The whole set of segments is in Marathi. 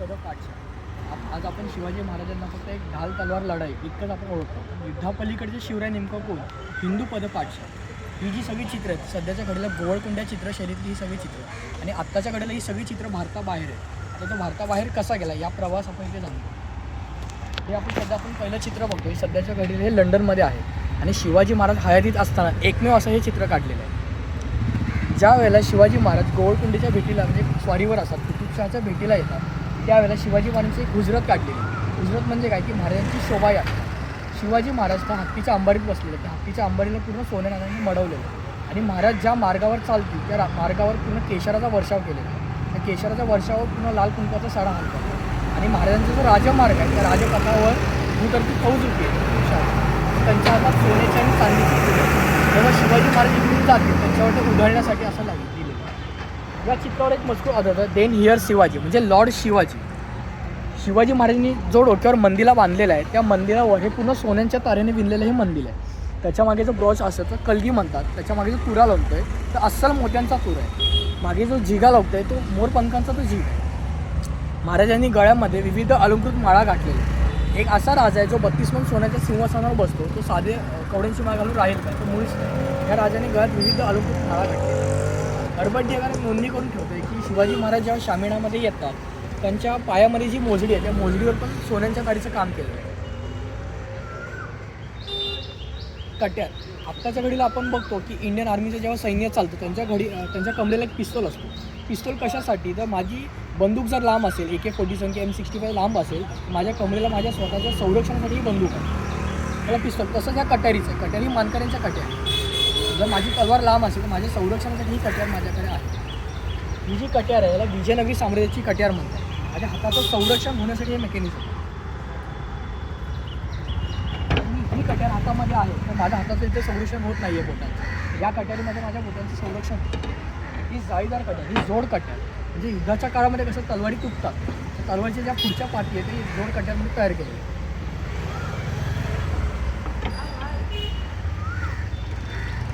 पद पाठशाळ आज आपण शिवाजी महाराजांना फक्त एक ढाल तलवार लढाई इतकंच आपण ओळखतो. युद्धापलीकडचे शिवराय नेमकं कोण? हिंदू पद पाठशा. ही जी सगळी चित्र आहेत सध्याच्या घडीला चित्र चित्रशैलीतली ही सगळी चित्र आणि आत्ताच्या घडीला ही सगळी चित्र भारताबाहेर आहे आता तो भारताबाहेर कसा गेला या प्रवास आपण इथे जाणतो हे आपण सध्या आपण पहिलं चित्र बघतो हे सध्याच्या घडीला हे लंडनमध्ये आहे. आणि शिवाजी महाराज हयातीत असताना एकमेव असं हे चित्र काढलेलं आहे. ज्या वेळेला शिवाजी महाराज गोवळकुंडीच्या भेटीला म्हणजे स्वारीवर असतात कुतुबशहाच्या भेटीला येतात त्यावेळेला शिवाजी महाराजांची एक हुजरत काढलेली. गुजरत हुजरत म्हणजे काय? की महाराजांची शोभायात्रा शिवाजी महाराज त्या हत्तीच्या अंबारीत बसलेले. त्या हत्तीच्या अंबारीला पूर्ण सोन्या मडवलेलं. आणि महाराज ज्या मार्गावर चालतील त्या मार्गावर पूर्ण केशराचा वर्षाव केलेला. आहे त्या केशराच्या वर्षावर पूर्ण लाल कुंकवाचा साडा हालतात आणि महाराजांचा जो राजमार्ग आहे त्या राजपथावर भूतरती फौज होती त्यांच्या हातात सोन्याची आणि चांदीची जेव्हा शिवाजी महाराज इकडून जातील त्यांच्यावर ते उधळण्यासाठी असं लागेल. या चित्रावर एक मजकूर आढळतं. देन हिअर शिवाजी म्हणजे लॉर्ड शिवाजी. शिवाजी महाराजांनी जो डोक्यावर मंदिला बांधलेला आहे त्या मंदिरावर हे पूर्ण सोन्यांच्या तारेने विणलेलं हे मंदिर आहे. त्याच्यामागे जो ब्रॉच असतं तर कलगी म्हणतात. त्याच्यामागे जो तुरा लावतोय तर अस्सल मोत्यांचा तुरा आहे. मागे जो झिगा आहे तो मोरपंखांचा तो झिग आहे. महाराजांनी गळ्यामध्ये विविध अलंकृत माळा घातलेल्या एक असा राजा आहे जो बत्तीस मन सोन्याच्या सिंहासनावर बसतो. तो साधे कवड्यांची माळ घालून राहील काय तो मुळीच नाही. या राजाने गळ्यात विविध अलंकृत माळा घातलेल्या हरबड्डीगाने नोंदणी करून ठेवतोय की शिवाजी महाराज जेव्हा शामिणामध्ये येतात त्यांच्या पायामध्ये जी मोजडी आहे त्या मोजडीवर पण सोन्यांच्या काडीचं काम केलं आहे कट्यार आत्ताच्या घडीला आपण बघतो की इंडियन आर्मीचं जेव्हा सैन्य चालतं त्यांच्या घडी त्यांच्या कमरेला एक पिस्तोल असतो. पिस्तोल कशासाठी? तर माझी बंदूक जर लांब असेल ए के फोर्टी सेवन की एम सिक्स्टी फाय लांब असेल माझ्या कमरेला माझ्या स्वतःच्या संरक्षणासाठी बंदूक आहे. त्याला पिस्तोल तसंच ह्या कट्यारीचं आहे. कट्यारी मानकऱ्यांच्या कट्यार जर माझी तलवार लांब असेल तर माझ्या संरक्षणासाठी ही कट्यार माझ्याकडे आहे. ही जी कट्यार आहे याला विजयनगरी साम्राज्याची कट्यार म्हणतात. माझ्या हाताचं संरक्षण होण्यासाठी हे मेकॅनिझम ही कट्यार हातामध्ये आहे तर माझ्या हाताचं इथे संरक्षण होत नाही आहे बोटांचं. या कट्यारीमध्ये माझ्या बोटांचं संरक्षण होतं ही जाळीदार कट्यार ही जोड कट्यार. म्हणजे युद्धाच्या काळामध्ये कसं तलवारी तुटतात. तर तलवारीच्या ज्या पुढच्या पाठी आहे ते जोड कट्यारमध्ये तयार केलेली आहे.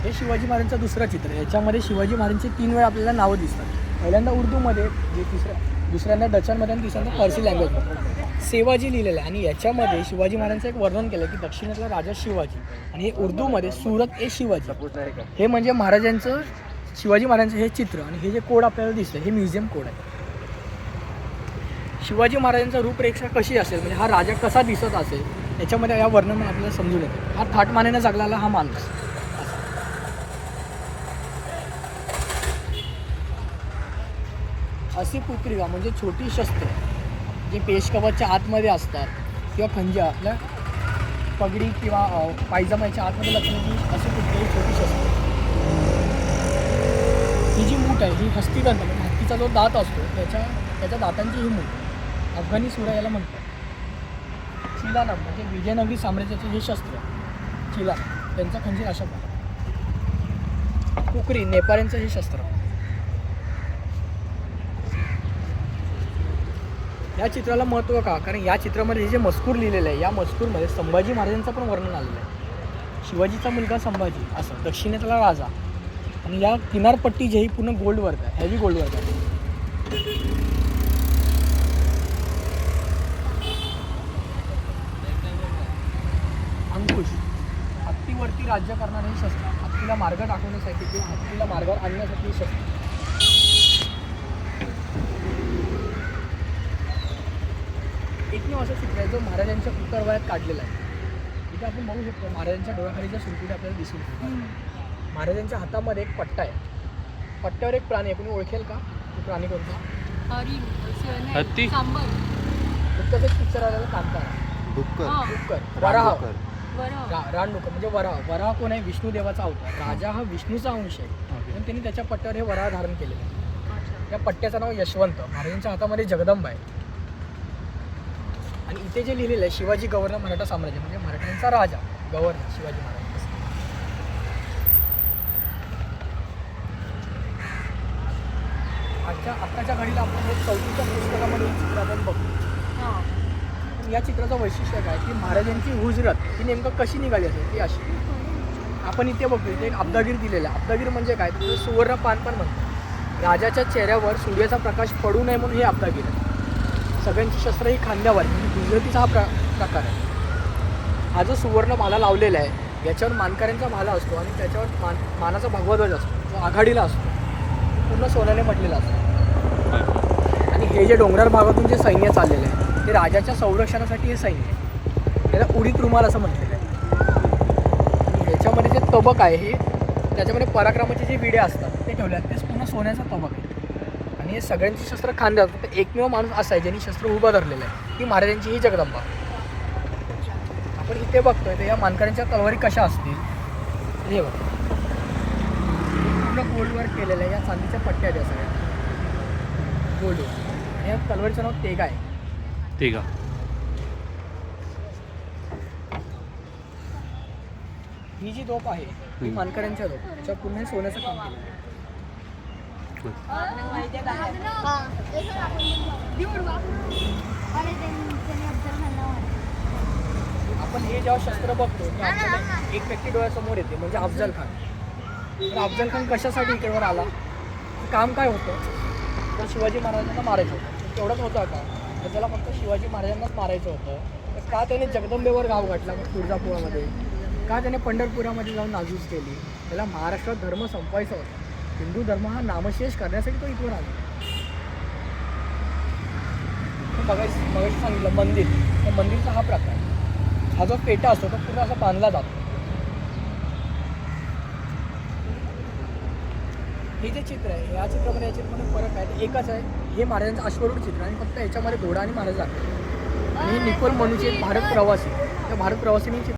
हे शिवाजी महाराजांचं दुसरं चित्र आहे. याच्यामध्ये शिवाजी महाराजांची तीन वेळा आपल्याला नावं दिसतात. पहिल्यांदा उर्दूमध्ये जे तिसऱ्या दुसऱ्यांदा डचांमध्ये आणि तिसऱ्यांदा फारसी लँग्वेजमध्ये सेवाजी लिहिलेलं आहे आणि याच्यामध्ये शिवाजी महाराजांचं एक वर्णन केलं की दक्षिणेतला राजा शिवाजी आणि हे उर्दूमध्ये सुरत ए शिवाजी. हे म्हणजे महाराजांचं शिवाजी महाराजांचं हे चित्र आणि हे जे कोड आपल्याला दिसतं हे म्युझियम कोड आहे. शिवाजी महाराजांचा रूपरेषा कशी असेल म्हणजे हा राजा कसा दिसत असेल याच्यामध्ये या वर्णन आपल्याला समजून येतं. हा थाटमानेनं जगलेला हा माणूस. अशी पुत्रिका म्हणजे छोटी शस्त्र जे पेशकवचच्या आतमध्ये असतात किंवा खंजी आपल्या पगडी किंवा पायजमाच्या आतमध्ये लक्षणाची अशी पुत्री छोटी शस्त्र ही जी मूठ आहे ही हस्तिदंत म्हणजे हत्तीचा जो दात असतो त्याच्या त्याच्या दातांची ही मूठ. अफगाणी सुरा याला म्हणतात. चिलाना म्हणजे विजयनगरी साम्राज्याचे हे शस्त्र. चिला त्यांचा खंजीर अशा प्रकारे कुकरी नेपाळ्यांचं हे शस्त्र. या चित्राला महत्त्व का? कारण या चित्रामध्ये हे जे मजकूर लिहिलेलं आहे या मजकूरमध्ये संभाजी महाराजांचं पण वर्णन आलेलं आहे. शिवाजीचा मुलगा संभाजी असं. दक्षिणेतला राजा. आणि या किनारपट्टी जे ही पूर्ण गोल्ड वर्क आहे हेवी गोल्ड वर्क आहे. अंकुश. हत्तीवरती राज्य करणारे हे शस्त्र हत्तीला मार्ग दाखवण्यासाठी किंवा हत्तीला मार्गावर आणण्यासाठी शस्त्र. असं चित्र आहे जो महाराजांच्या उत्तरवयात काढलेला आहे. इथे आपण बघू शकतो महाराजांच्या डोळ्याखालीच्या सुरकुटी आपल्याला दिसून येतात. महाराजांच्या हातामध्ये एक पट्टा आहे. पट्ट्यावर एक प्राणी आहे. कोणी ओळखेल का? तो प्राणी कोणता? हत्ती? नुकतंच एक पिक्चर आलेला कांतारा. डुक्कर. हा. डुक्कर. वराह. रानडुक्कर म्हणजे वराह. वराह कोण आहे? विष्णुदेवाचा अवतार. राजा हा विष्णूचा अंश आहे. म्हणून त्यांनी त्याच्या पट्ट्यावर हे वराह धारण केलेलं आहे. अच्छा. या पट्ट्याचं नाव यशवंत. महाराजांच्या हातामध्ये जगदंबा आहे. आणि इथे जे लिहिलेलं आहे शिवाजी गव्हर्नर मराठा साम्राज्य म्हणजे मराठ्यांचा राजा गव्हर्नर शिवाजी महाराज. आजच्या आत्ताच्या घडीला आपण हे चौथीच्या पुस्तकामध्ये चित्र आपण बघतो हा. पण या चित्राचं वैशिष्ट्य काय की महाराजांची हुजरत ही नेमकं कशी निघाली असेल ती अशी. आपण इथे बघतो इथे एक अब्दागीर दिलेला आहे. अब्दागीर म्हणजे काय तर सुवर्ण पान पण म्हणतात. राजाच्या चेहऱ्यावर सूर्याचा प्रकाश पडू नये म्हणून हे अब्दागीर आहे. सगळ्यांची शस्त्र ही खांद्यावर आहे. म्हणजे गुजरातीचा हा प्र प्रकार आहे. हा जो सुवर्ण भाला लावलेला आहे याच्यावर मानकऱ्यांचा भाला असतो आणि त्याच्यावर मान मानाचा भगवा ध्वज असतो जो आघाडीला असतो. पूर्ण सोन्याने म्हटलेला असतो. आणि हे जे डोंगराळ भागातून जे सैन्य चाललेलं आहे ते राजाच्या संरक्षणासाठी हे सैन्य आहे. त्याला उडीत रुमाल असं म्हटलेलं आहे. ह्याच्यामध्ये जे तबक आहे हे त्याच्यामध्ये पराक्रमाचे जे विडे असतात ते ठेवले आहेत. ते पूर्ण सोन्याचा तबक आहे. आणि हे सगळ्यांची शस्त्र खांद्यात फक्त एकमेव माणूस असा आहे ज्यांनी शस्त्र उभं धरलेलं आहे. ती महाराजांची ही जगदंबा. आपण इथे बघतोय तर या मानकऱ्यांच्या तलवारी कशा असतील? हे बघ. पूर्ण गोल्ड वर्क केलेलं आहे. या चांदीच्या पट्ट्या आहेत या सगळ्या. गोल्ड आणि या तलवारीचं नाव तेगा आहे. आहे ही जी दोप आहे ही. मानकऱ्यांच्या दोप त्याच्यावर पूर्ण सोन्याचं काम केलं आपण हे जेव्हा शस्त्र बघतो तेव्हा आपल्याला एक व्यक्ती डोळ्यासमोर येते म्हणजे अफजल खान. तर अफजल खान कशासाठी इकडेवर आला? काम काय होतं? तर शिवाजी महाराजांना मारायचं होतं. तेवढंच होतं का तर त्याला फक्त शिवाजी महाराजांनाच मारायचं होतं. तर का त्याने जगदंबेवर गाव गाठला मग तुळजापुरामध्ये? का त्याने पंढरपुरामध्ये जाऊन नाजूस केली? त्याला महाराष्ट्रात धर्म संपवायचा होता. हिंदू धर्म हा नामशेष करण्यासाठी तो इथवर आला. बघायचं बघायचं सांगितलं मंदिर. त्या मंदिरचा हा प्रकार. हा जो पेटा असतो तो पूर्ण असा बांधला जातो. हे जे चित्र आहे या चित्रामध्ये या चित्रामध्ये फरक आहे. एकच आहे हे महाराजांचं अश्वरूढ चित्र आणि फक्त याच्यामध्ये घोडा आणि महाराज आहे आणि हे निकोल मनुचे भारत प्रवासी. त्या भारत प्रवासीने चित्र